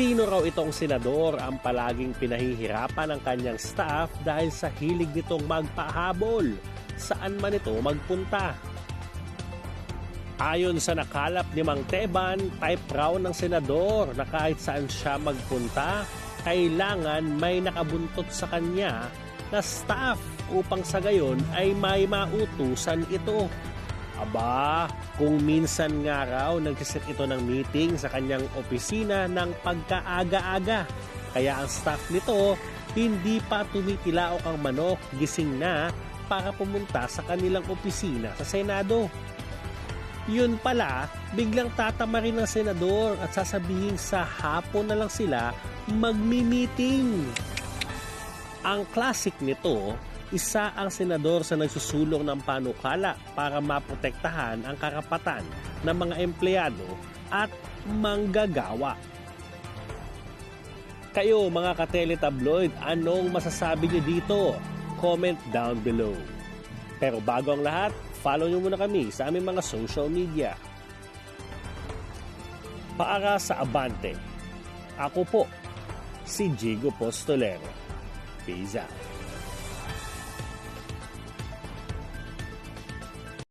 Sino raw itong senador ang palaging pinahihirapan ng kanyang staff dahil sa hilig nitong magpahabol saan man ito magpunta? Ayon sa nakalap ni Mang Teban, type raw ng senador na kahit saan siya magpunta, kailangan may nakabuntot sa kanya na staff upang sa gayon ay may mautusan ito. Aba, kung minsan nga raw nagsisit ito ng meeting sa kanyang opisina ng pagkaaga-aga. Kaya ang staff nito, hindi pa tumitilaok ang manok, gising na para pumunta sa kanilang opisina sa Senado. Yun pala, biglang tatama rin ng senador at sasabihin sa hapon na lang sila magmi-meeting. Ang classic nito, isa ang senador sa nagsusulong ng panukala para maprotektahan ang karapatan ng mga empleyado at manggagawa. Kayo mga katele-tabloid, anong masasabi niyo dito? Comment down below. Pero bago ang lahat, follow niyo muna kami sa aming mga social media. Para sa Abante, ako po, si Jigo Postolero. Peace out.